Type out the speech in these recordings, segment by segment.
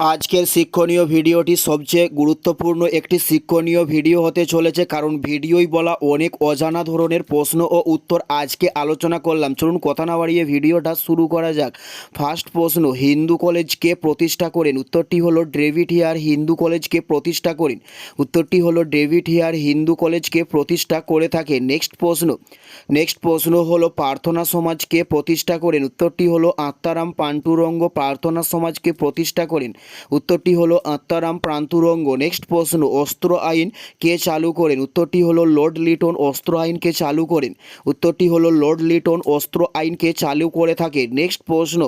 আজকের শিক্ষণীয় ভিডিওটি সবচেয়ে গুরুত্বপূর্ণ একটি শিক্ষণীয় ভিডিও হতে চলেছে, কারণ ভিডিওই বলা অনেক অজানা ধরনের প্রশ্ন ও উত্তর আজকে আলোচনা করলাম। চলুন কথা না বাড়িয়ে ভিডিওটা শুরু করা যাক। ফার্স্ট প্রশ্ন, হিন্দু কলেজকে প্রতিষ্ঠা করেন? উত্তরটি হলো ডেভিড হিয়ার হিন্দু কলেজকে প্রতিষ্ঠা করেন। উত্তরটি হলো ডেভিড হিয়ার হিন্দু কলেজকে প্রতিষ্ঠা করে থাকে। নেক্সট প্রশ্ন নেক্সট প্রশ্ন হলো, প্রার্থনা সমাজকে প্রতিষ্ঠা করেন? উত্তরটি হলো, আত্মারাম পান্টুরঙ্গ প্রার্থনা সমাজকে প্রতিষ্ঠা করেন। উত্তরটি হলো আত্মারাম প্রান্তুরঙ্গ। নেক্সট প্রশ্ন, অস্ত্র আইন কে চালু করেন? উত্তরটি হলো লর্ড লিটন অস্ত্র আইনকে চালু করেন। উত্তরটি হলো লর্ড লিটন অস্ত্র আইনকে চালু করে থাকে। নেক্সট প্রশ্ন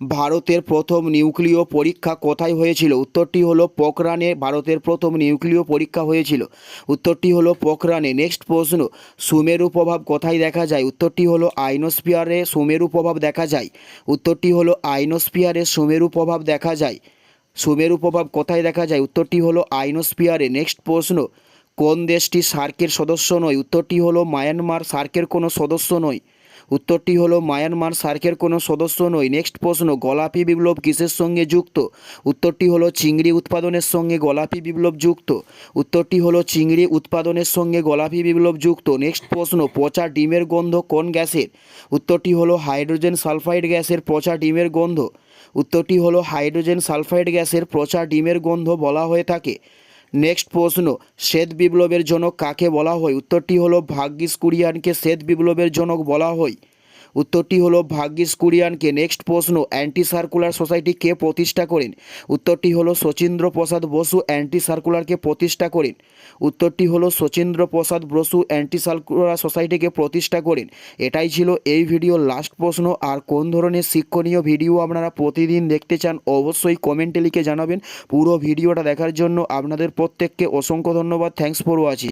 ভারতের প্রথম নিউক্লিয় পরীক্ষা কোথায় হয়েছিল? উত্তরটি হলো পোখরানে ভারতের প্রথম নিউক্লিয় পরীক্ষা হয়েছিল। উত্তরটি হলো পোখরানে। নেক্সট প্রশ্ন, সুমেরু প্রভাব কোথায় দেখা যায়? উত্তরটি হলো আইনোস্পিয়ারে সুমেরু প্রভাব দেখা যায়। উত্তরটি হলো আইনোস্পিয়ারে সুমেরু প্রভাব দেখা যায়। সুমেরু প্রভাব কোথায় দেখা যায়? উত্তরটি হলো আইনোস্পিয়ারে নেক্সট প্রশ্ন, কোন দেশটি সার্কের সদস্য নয়? উত্তরটি হলো মায়ানমার। সার্কের কোনো সদস্য নয়। উত্তরটি হলো, মায়ানমার সার্কের কোনো সদস্য নয় নেক্সট প্রশ্ন, গোলাপি বিপ্লব কিসের সঙ্গে যুক্ত? উত্তরটি হলো, চিংড়ি উৎপাদনের সঙ্গে গোলাপি বিপ্লব যুক্ত। উত্তরটি হলো, চিংড়ি উৎপাদনের সঙ্গে গোলাপি বিপ্লব যুক্ত। নেক্সট প্রশ্ন, পচা ডিমের গন্ধ কোন গ্যাসের? উত্তরটি হলো, হাইড্রোজেন সালফাইড গ্যাসের পচা ডিমের গন্ধ। উত্তরটি হলো, হাইড্রোজেন সালফাইড গ্যাসের পচা ডিমের গন্ধ বলা হয়ে থাকে। নেক্সট প্রশ্ন, শ্বেত বিপ্লবের জনক কাকে বলা হয়? উত্তরটি হলো ভাগ্যিস কুরিয়ানকে শ্বেত বিপ্লবের জনক বলা হয়। উত্তরটি হলো, ভাগ্যিস কুরিয়ানকে নেক্সট প্রশ্ন অ্যান্টি সার্কুলার সোসাইটি কে প্রতিষ্ঠা করেন। উত্তরটি হলো শচীন্দ্র প্রসাদ বসু অ্যান্টি সার্কুলারকে প্রতিষ্ঠা করেন। উত্তরটি হলো শচীন্দ্র প্রসাদ বসু অ্যান্টি সার্কুলার সোসাইটিকে প্রতিষ্ঠা করেন। এটাই ছিল এই ভিডিওর লাস্ট প্রশ্ন। আর কোন ধরনের শিক্ষণীয় ভিডিও আপনারা প্রতিদিন দেখতে চান, অবশ্যই কমেন্টে লিখে জানাবেন। পুরো ভিডিওটা দেখার জন্য আপনাদের প্রত্যেককে অসংখ্য ধন্যবাদ। Thanks for watching